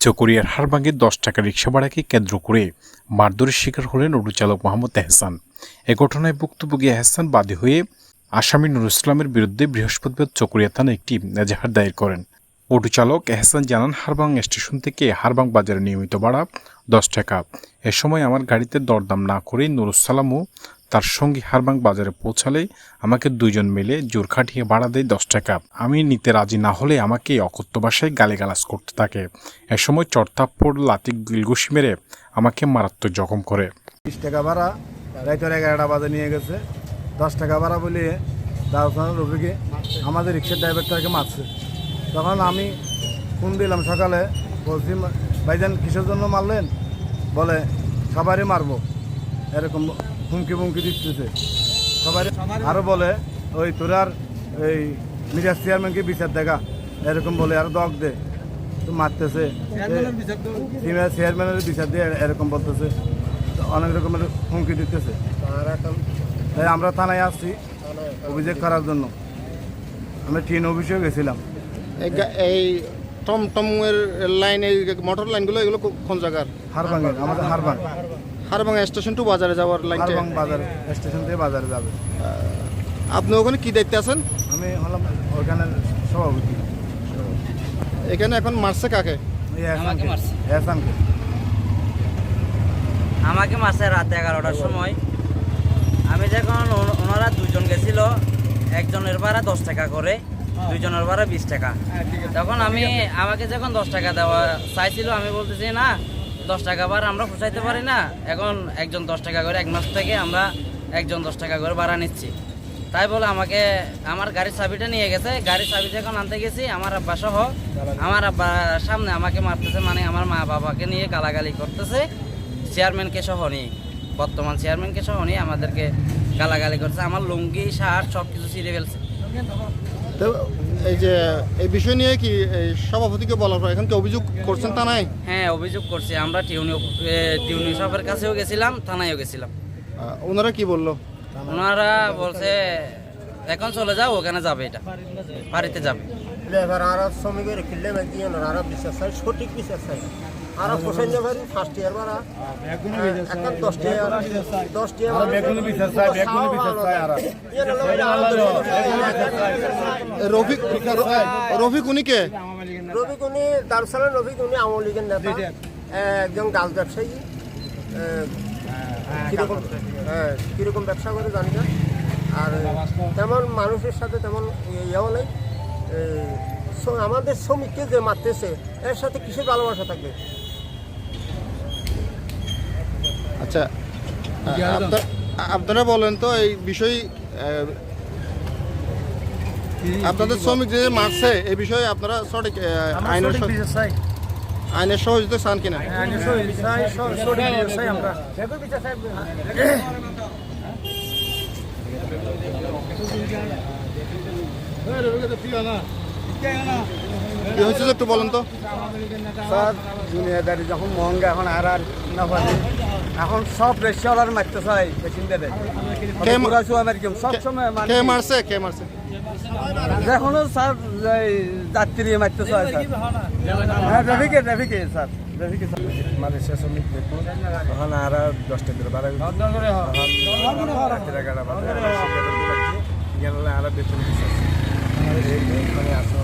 চকরিয়ার হারবাঙ্গে দশ টাকা রিক্সা ভাড়াকে কেন্দ্র করে মারধরের শিকার হলেন অটো চালক মোহাম্মদ এহসান। এ ঘটনায় ভুক্তভোগী এহসান বাদী হয়ে আসামি নুর ইসলামের বিরুদ্ধে বৃহস্পতিবার চকরিয়া থানায় একটি এজাহার দায়ের করেন। অটো চালক এহসান জানান, হারবাং স্টেশন থেকে হারবাং বাজারে নিয়মিত ভাড়া দশ টাকা। এ সময় আমার গাড়িতে দরদাম না করে নুরুসালামও তার সঙ্গী হারবাং বাজারে পৌঁছালে আমাকে দুইজন মিলে জোর খাটিয়ে ভাড়া দেয় দশ টাকা। আমি নিতে রাজি না হলে আমাকে অকথ্য ভাষায় গালিগালাজ করতে থাকে। এ সময় চড়তাপ্পড় লাতি গিলগুশি মেরে আমাকে মারাত্মক জখম করে। বিশ টাকা ভাড়া রাইতের এগারোটা বাজে নিয়ে গেছে। দশ টাকা ভাড়া বলে দাওসান রফিকে, আমাদের রিক্সার ড্রাইভারটাকে মারছে। তখন আমি ফোন দিলাম সকালে, বলছি, ভাইজান, কিসের জন্য মারলেন? বলে, সবারই মারবো। এরকম হুমকি ফুমকি দিতেছে। সবাই আরও বলে ওই তোরার এই মিডিয়া চেয়ারম্যানকে বিচার দেখা। এরকম বলে আর দগ দে। তো মারতেছে। চেয়ারম্যানের বিচার দিয়ে এরকম বলতেছে। অনেক রকমের হুমকি দিতেছে। তাই আমরা থানায় আসছি অভিযোগ করার জন্য। আমরা ট্রেন অফিসেও গেছিলাম। এই গা- এই টমটমের লাইন এই মোটর লাইনগুলো এগুলো কোন জায়গার? হারবাঙের আমাদের হারবাং হারবাং স্টেশন টু বাজারে যাওয়ার লাইনটা হারবাং বাজার স্টেশন থেকে বাজারে যাবে। আপনি ওখানে কি দেখতে আছেন? আমি হলাম ওখানের সভাপতি। এখানে এখন মারছে কাকে? এহসানকে আমাকে মাসে রাত এগারোটার সময়। আমি যখন ওনারা দুজন গেছিল একজনের ভাড়া দশ টাকা করে দুইজনের ভাড়া বিশ টাকা। তখন আমি আমাকে যখন দশ টাকা দেওয়া চাইছিল আমি বলতেছি না দশ টাকা ভাড়া আমরা পোষাইতে পারি না। এখন একজন দশ টাকা করে এক মাস থেকে আমরা একজন দশ টাকা করে ভাড়া নিচ্ছি। তাই বলে আমাকে, আমার গাড়ির চাবিটা নিয়ে গেছে। গাড়ির চাবি যখন আনতে গেছি। আমার আব্বা সহ আমার আব্বা সামনে আমাকে মারতেছে মানে আমার মা বাবাকে নিয়ে গালাগালি করতেছে। চেয়ারম্যানকে সহ নিয়ে, বর্তমান চেয়ারম্যানকে সহ নিয়ে আমাদেরকে গালাগালি করছে। আমার লুঙ্গি, শার্ট সব কিছু ছিঁড়ে ফেলছে। তো এই যে এই বিষয় নিয়ে কি এই সভাপতিকে বলার পর এখন কি অভিযোগ করছেন তা নাই হ্যাঁ অভিযোগ করছি। আমরা টিউনি টিউনি সাহেবের কাছেও গেছিলাম থানায়ও গেছিলাম। আহ, ওনারা কি বলল? ওনারা বলছে এখন চলে যাও ওখানে যাবে এটা। বাড়িতে যাবে। এবার আর শ্রমিকের কিনলে দিয়ে আর বিশ্বাস চাই সঠিক বিশ্বাস চাই আর পারি ফার্স্ট ইয়ার বারা। এখন বেগুনি বিচার রফিক রফিক উনি কে? রবি উনি দারসালান রবি উনি আওয়ামী লীগের নেতা। একজন গাছ ব্যবসায়ী। কীরকম হ্যাঁ কীরকম ব্যবসা করে জানি না। আর তেমন মানুষের সাথে তেমন ইয়েও নেই। আমাদের শ্রমিককে যে মারতেছে এর সাথে কিসের ভালোবাসা থাকবে? আচ্ছা আপনারা বলেন তো এই বিষয় আপনাদের শ্রমিক যে মারছে এই বিষয়ে আপনারা সঠিক আইনের আইনের সহযোগিতা চান কিনা কি হয়েছে একটু বলেন তো? স্যার দুনিয়াদারি যখন মহঙ্গা এখন আর আর না পারে এখন সব রেশিয়ালার মারতে চাই পেশেন্টারে কে মা- আমেরিকান সব সময় কে মারছে কে মারছে এখনও স্যার এই যাত্রী মারতে চাই স্যার হ্যাঁ ট্রাফিকে ট্রাফিকে স্যার মালয়েশিয়া শ্রমিক দেখুন এখন আর দশটা এগারোটা বাজে এখানে আর বেতন মানে আসো